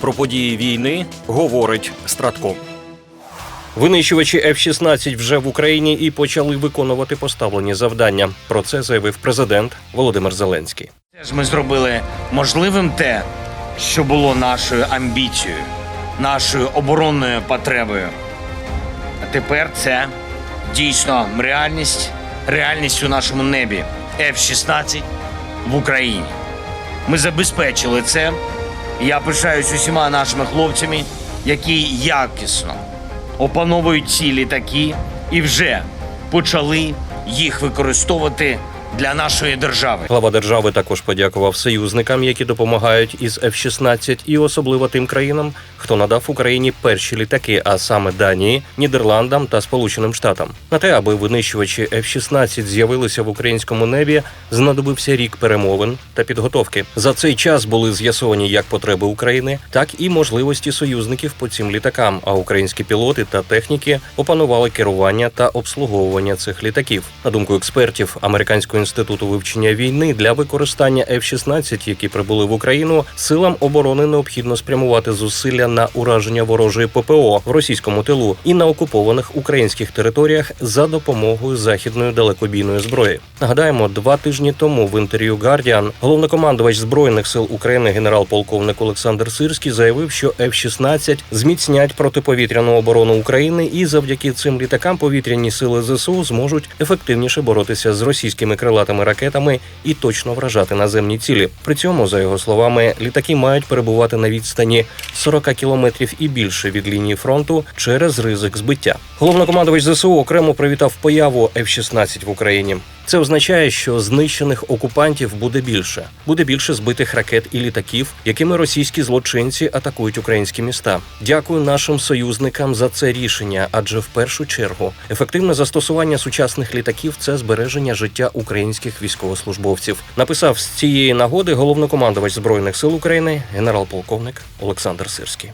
Про події війни говорить Стратко. Винищувачі F-16 вже в Україні і почали виконувати поставлені завдання. Про це заявив президент Володимир Зеленський. Ми зробили можливим те, що було нашою амбіцією, нашою оборонною потребою. А тепер це дійсно реальність, реальність у нашому небі F-16 в Україні. Ми забезпечили це. Я пишаюсь усіма нашими хлопцями, які якісно опановують ці літаки і вже почали їх використовувати для нашої держави. Глава держави також подякував союзникам, які допомагають із F-16, і особливо тим країнам, хто надав Україні перші літаки, а саме Данії, Нідерландам та Сполученим Штатам. На те, аби винищувачі F-16 з'явилися в українському небі, знадобився рік перемовин та підготовки. За цей час були з'ясовані як потреби України, так і можливості союзників по цим літакам. А українські пілоти та техніки опанували керування та обслуговування цих літаків. На думку експертів американського інституту вивчення війни для використання F-16, які прибули в Україну, силам оборони необхідно спрямувати зусилля на ураження ворожої ППО в російському тилу і на окупованих українських територіях за допомогою західної далекобійної зброї. Нагадаємо, два тижні тому в інтерв'ю Guardian головнокомандувач збройних сил України генерал-полковник Олександр Сирський заявив, що F-16 зміцнять протиповітряну оборону України, і завдяки цим літакам повітряні сили ЗСУ зможуть ефективніше боротися з російськими крилатими ракетами і точно вражати наземні цілі. При цьому, за його словами, літаки мають перебувати на відстані 40 кілометрів і більше від лінії фронту через ризик збиття. Головнокомандувач ЗСУ окремо привітав появу F-16 в Україні. Це означає, що знищених окупантів буде більше, буде більше збитих ракет і літаків, якими російські злочинці атакують українські міста. Дякую нашим союзникам за це рішення, адже в першу чергу ефективне застосування сучасних літаків це збереження життя українських військовослужбовців. Написав з цієї нагоди головнокомандувач збройних сил України, генерал-полковник Олександр Сирський.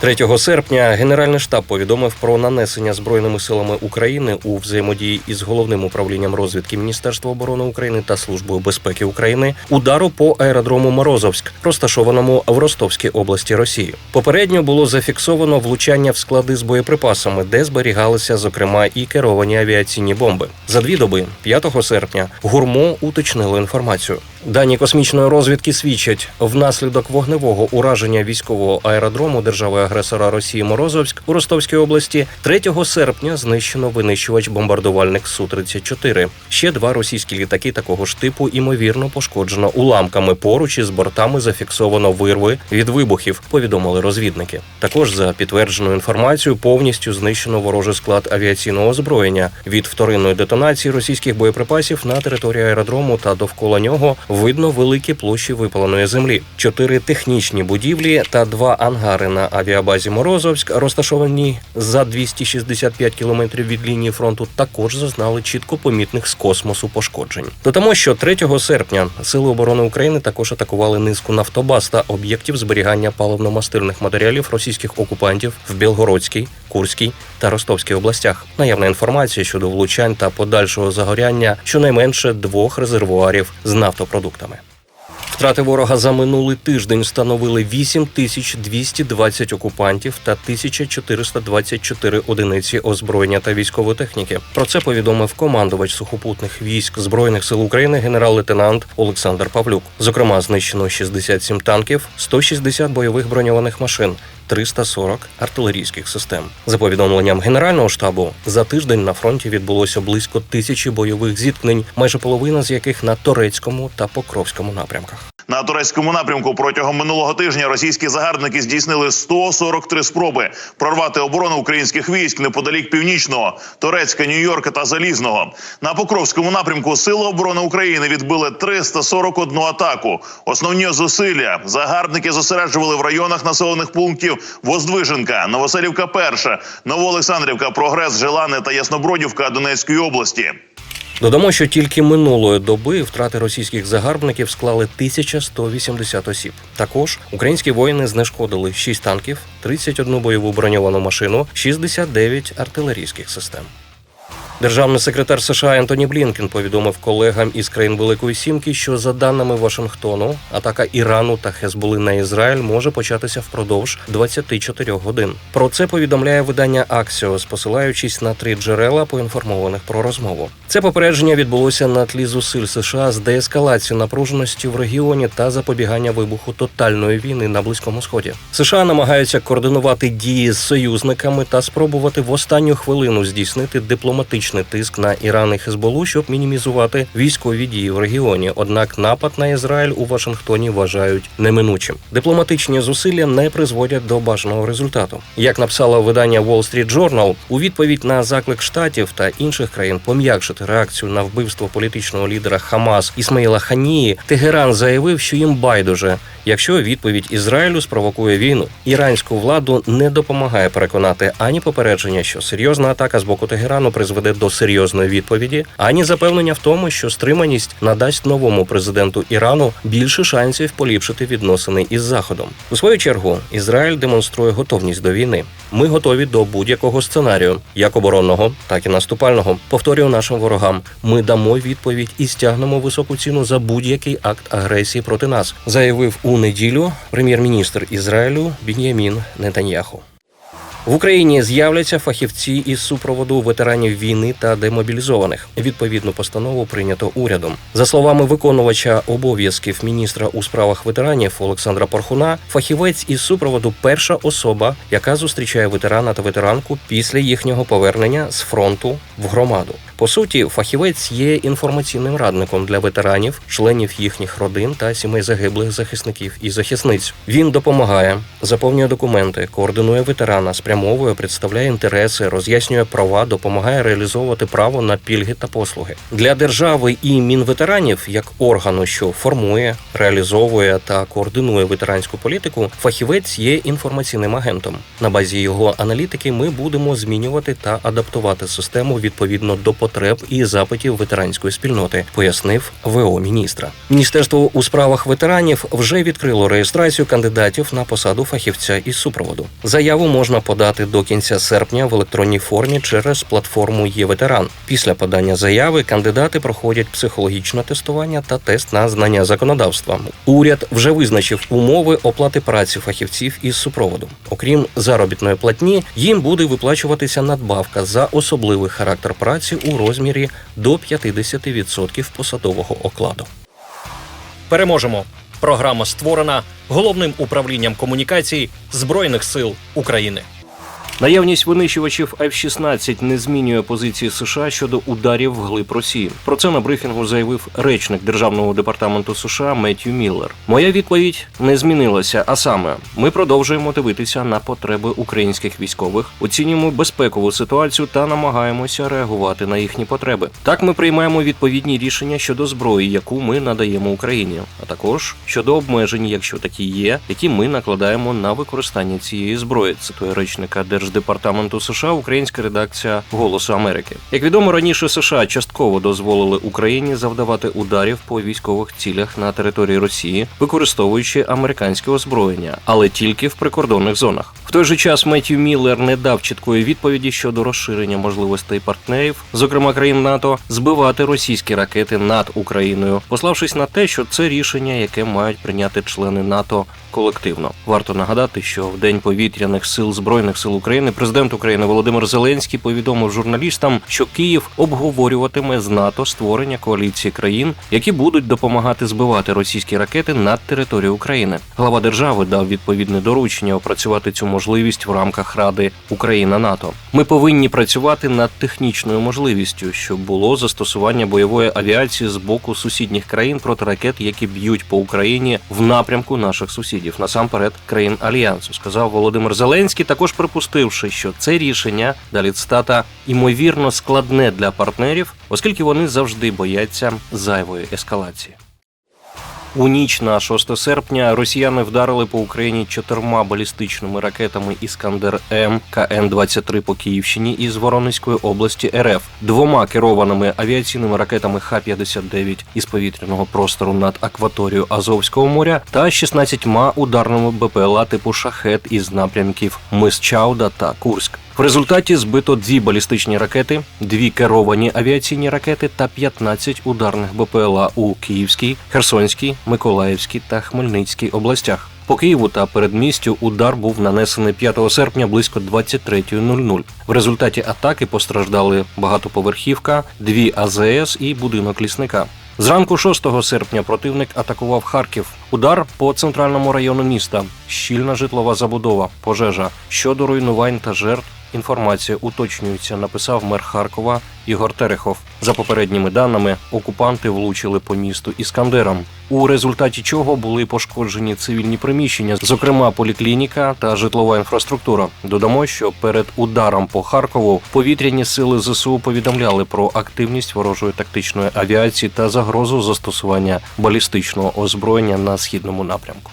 3 серпня Генеральний штаб повідомив про нанесення збройними силами України у взаємодії із головним управлінням розвідки Міністерства оборони України та Службою безпеки України удару по аеродрому Морозовськ, розташованому в Ростовській області Росії. Попередньо було зафіксовано влучання в склади з боєприпасами, де зберігалися зокрема і керовані авіаційні бомби. За дві доби, 5 серпня, гурмо уточнило інформацію. Дані космічної розвідки свідчать, внаслідок вогневого ураження військового аеродрому держави-агресора Росії Морозовськ у Ростовській області 3 серпня знищено винищувач бомбардувальник Су-34. Ще два російські літаки такого ж типу імовірно пошкоджено уламками. Поруч із бортами зафіксовано вирви від вибухів. Повідомили розвідники. Також за підтвердженою інформацією повністю знищено ворожий склад авіаційного озброєння від вторинної детонації російських боєприпасів на території аеродрому та довкола нього видно великі площі випаленої землі, чотири технічні будівлі та два ангари на авіабазі Морозовськ, розташовані за 265 кілометрів від лінії фронту, також зазнали чітко помітних з космосу пошкоджень. Додамо, що 3 серпня сили оборони України також атакували низку нафтобаз та об'єктів зберігання паливно-мастильних матеріалів російських окупантів в Білгородській, Курській та Ростовській областях. Наявна інформація щодо влучань та подальшого загоряння щонайменше двох резервуарів з нафтопродуктами. Втрати ворога за минулий тиждень становили 8220 окупантів та 1424 одиниці озброєння та військової техніки. Про це повідомив командувач сухопутних військ збройних сил України генерал-лейтенант Олександр Павлюк. Зокрема, знищено 67 танків, 160 бойових броньованих машин. 340 артилерійських систем. За повідомленням Генерального штабу, за тиждень на фронті відбулося близько тисячі бойових зіткнень, майже половина з яких на Торецькому та Покровському напрямках. На турецькому напрямку протягом минулого тижня російські загарбники здійснили 143 спроби прорвати оборону українських військ неподалік північного Турецька, Нью-Йорка та Залізного. На Покровському напрямку Сили оборони України відбили 341 атаку. Основні зусилля загарбники зосереджували в районах населених пунктів Воздвиженка, Новоселівка, Перша, Новоолександрівка, Прогрес, Желане та Яснобродівка Донецької області. Додамо, що тільки минулої доби втрати російських загарбників склали 1180 осіб. Також українські воїни знешкодили 6 танків, 31 бойову броньовану машину, 69 артилерійських систем. Державний секретар США Ентоні Блінкен повідомив колегам із країн Великої Сімки, що за даними Вашингтону, атака Ірану та Хезболи на Ізраїль може початися впродовж 24 годин. Про це повідомляє видання Axios, посилаючись на три джерела, поінформованих про розмову. Це попередження відбулося на тлі зусиль США з деескалації напруженості в регіоні та запобігання вибуху тотальної війни на близькому сході. США намагаються координувати дії з союзниками та спробувати в останню хвилину здійснити дипломатичний тиск на Іран і Хезболу, щоб мінімізувати військові дії в регіоні. Однак напад на Ізраїль у Вашингтоні вважають неминучим. Дипломатичні зусилля не призводять до бажаного результату. Як написало видання Wall Street Journal, у відповідь на заклик штатів та інших країн пом'якшити реакцію на вбивство політичного лідера Хамас Ісмаїла Ханії, Тегеран заявив, що їм байдуже, якщо відповідь Ізраїлю спровокує війну. Іранську владу не допомагає переконати ані попередження, що серйозна атака з боку Тегерану призведе до серйозної відповіді, ані запевнення в тому, що стриманість надасть новому президенту Ірану більше шансів поліпшити відносини із Заходом. У свою чергу Ізраїль демонструє готовність до війни. Ми готові до будь-якого сценарію, як оборонного, так і наступального. Повторюю нашим ворогам. Ми дамо відповідь і стягнемо високу ціну за будь-який акт агресії проти нас, заявив у неділю прем'єр-міністр Ізраїлю Бін'ямін Нетаньяху. В Україні з'являться фахівці із супроводу ветеранів війни та демобілізованих. Відповідну постанову прийнято урядом. За словами виконувача обов'язків міністра у справах ветеранів Олександра Порхуна, фахівець із супроводу перша особа, яка зустрічає ветерана та ветеранку після їхнього повернення з фронту в громаду. По суті, фахівець є інформаційним радником для ветеранів, членів їхніх родин та сімей загиблих захисників і захисниць. Він допомагає, заповнює документи, координує ветерана, спрямовує, представляє інтереси, роз'яснює права, допомагає реалізовувати право на пільги та послуги для держави і мінветеранів як органу, що формує, реалізовує та координує ветеранську політику. Фахівець є інформаційним агентом. На базі його аналітики ми будемо змінювати та адаптувати систему відповідно до потреб і запитів ветеранської спільноти, пояснив ВО міністра. Міністерство у справах ветеранів вже відкрило реєстрацію кандидатів на посаду фахівця із супроводу. Заяву можна подати до кінця серпня в електронній формі через платформу «Є-ветеран». Після подання заяви кандидати проходять психологічне тестування та тест на знання законодавства. Уряд вже визначив умови оплати праці фахівців із супроводу. Окрім заробітної платні, їм буде виплачуватися надбавка за особливий характер праці у розмірі до 50% посадового окладу. Переможемо. Програма створена головним управлінням комунікацій Збройних сил України. Наявність винищувачів F-16 не змінює позиції США щодо ударів вглиб Росії. Про це на брифінгу заявив речник державного департаменту США Меттью Міллер. Моя відповідь не змінилася. А саме, ми продовжуємо дивитися на потреби українських військових, оцінюємо безпекову ситуацію та намагаємося реагувати на їхні потреби. Так ми приймаємо відповідні рішення щодо зброї, яку ми надаємо Україні, а також щодо обмежень, якщо такі є, які ми накладаємо на використання цієї зброї. Цитує речника Держдепартаменту США українська редакція Голосу Америки. Як відомо, раніше США частково дозволили Україні завдавати ударів по військових цілях на території Росії, використовуючи американське озброєння, але тільки в прикордонних зонах. В той же час Меттью Міллер не дав чіткої відповіді щодо розширення можливостей партнерів, зокрема країн НАТО, збивати російські ракети над Україною, пославшись на те, що це рішення, яке мають прийняти члени НАТО колективно. Варто нагадати, що в день повітряних сил збройних сил України президент України Володимир Зеленський повідомив журналістам, що Київ обговорюватиме з НАТО створення коаліції країн, які будуть допомагати збивати російські ракети над територією України. Глава держави дав відповідне доручення опрацювати цю можливість в рамках Ради Україна НАТО. Ми повинні працювати над технічною можливістю, щоб було застосування бойової авіації з боку сусідніх країн проти ракет, які б'ють по Україні в напрямку наших сусідів, насамперед країн альянсу, сказав Володимир Зеленський, також припустивши, що це рішення далі цитата імовірно складне для партнерів, оскільки вони завжди бояться зайвої ескалації. У ніч на 6 серпня росіяни вдарили по Україні чотирма балістичними ракетами Іскандер М КН-23 по Київщині із Воронезької області РФ, двома керованими авіаційними ракетами Х-59 із повітряного простору над акваторією Азовського моря та 16 ударними БПЛА типу Шахет із напрямків Мис Чауда та Курськ. В результаті збито дві балістичні ракети, дві керовані авіаційні ракети та 15 ударних БПЛА у Київській, Херсонській, Миколаївській та Хмельницькій областях. По Києву та передмістю удар був нанесений 5 серпня близько 23.00. В результаті атаки постраждали багатоповерхівка, дві АЗС і будинок лісника. Зранку 6 серпня противник атакував Харків. Удар по центральному району міста, щільна житлова забудова, пожежа щодо руйнувань та жертв. Інформація уточнюється, написав мер Харкова Ігор Терехов. За попередніми даними, окупанти влучили по місту Іскандером, у результаті чого були пошкоджені цивільні приміщення, зокрема поліклініка та житлова інфраструктура. Додамо, що перед ударом по Харкову повітряні сили ЗСУ повідомляли про активність ворожої тактичної авіації та загрозу застосування балістичного озброєння на східному напрямку.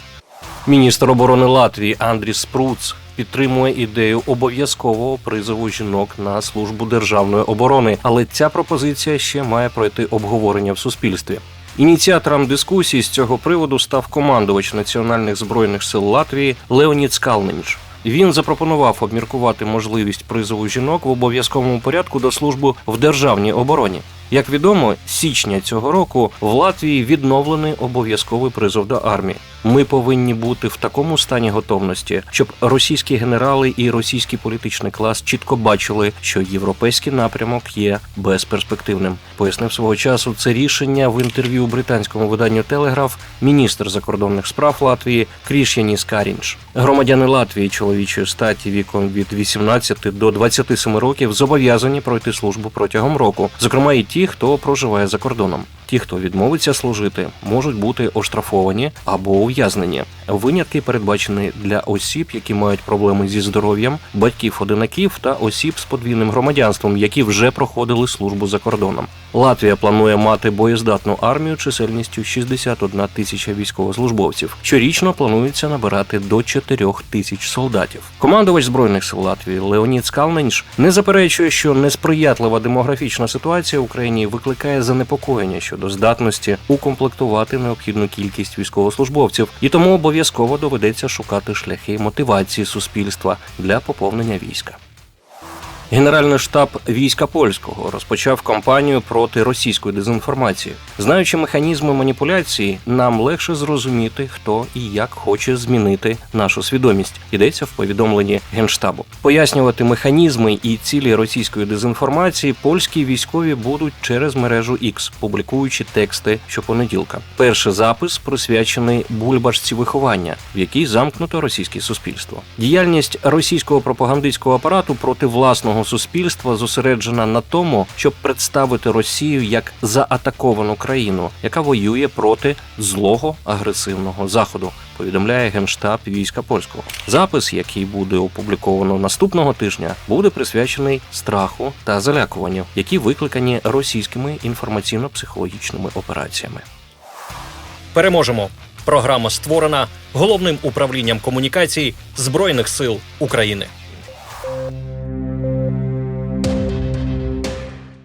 Міністр оборони Латвії Андріс Спруц підтримує ідею обов'язкового призову жінок на службу державної оборони, але ця пропозиція ще має пройти обговорення в суспільстві. Ініціатором дискусії з цього приводу став командувач національних збройних сил Латвії Леонід Скалненч. Він запропонував обміркувати можливість призову жінок в обов'язковому порядку до служби в державній обороні. Як відомо, з січня цього року в Латвії відновлений обов'язковий призов до армії. Ми повинні бути в такому стані готовності, щоб російські генерали і російський політичний клас чітко бачили, що європейський напрямок є безперспективним. Пояснив свого часу це рішення в інтерв'ю британському виданню Телеграф міністр закордонних справ Латвії Кріш'яніс Карінч. Громадяни Латвії чоловічої статі віком від 18 до 27 років зобов'язані пройти службу протягом року, зокрема і ті, хто проживає за кордоном. Ті, хто відмовиться служити, можуть бути оштрафовані або ув'язнені. Винятки передбачені для осіб, які мають проблеми зі здоров'ям, батьків-одинаків та осіб з подвійним громадянством, які вже проходили службу за кордоном. Латвія планує мати боєздатну армію чисельністю 61 тисяча військовослужбовців. Щорічно планується набирати до 4 тисяч солдатів. Командувач збройних сил Латвії Леонід Скалненш не заперечує, що несприятлива демографічна ситуація в Україні викликає занепокоєння щодо здатності укомплектувати необхідну кількість військовослужбовців, і тому обов'язково доведеться шукати шляхи мотивації суспільства для поповнення війська. Генеральний штаб війська польського розпочав кампанію проти російської дезінформації. Знаючи механізми маніпуляції, нам легше зрозуміти, хто і як хоче змінити нашу свідомість. Йдеться в повідомленні генштабу. Пояснювати механізми і цілі російської дезінформації польські військові будуть через мережу X, публікуючи тексти щопонеділка. Перший запис присвячений бульбашці виховання, в якій замкнуто російське суспільство. Діяльність російського пропагандистського апарату проти власного суспільства зосереджена на тому, щоб представити Росію як заатаковану країну, яка воює проти злого агресивного заходу. Повідомляє генштаб війська польського. Запис, який буде опубліковано наступного тижня, буде присвячений страху та залякуванню, які викликані російськими інформаційно-психологічними операціями. Переможемо. Програма створена головним управлінням комунікацій Збройних сил України.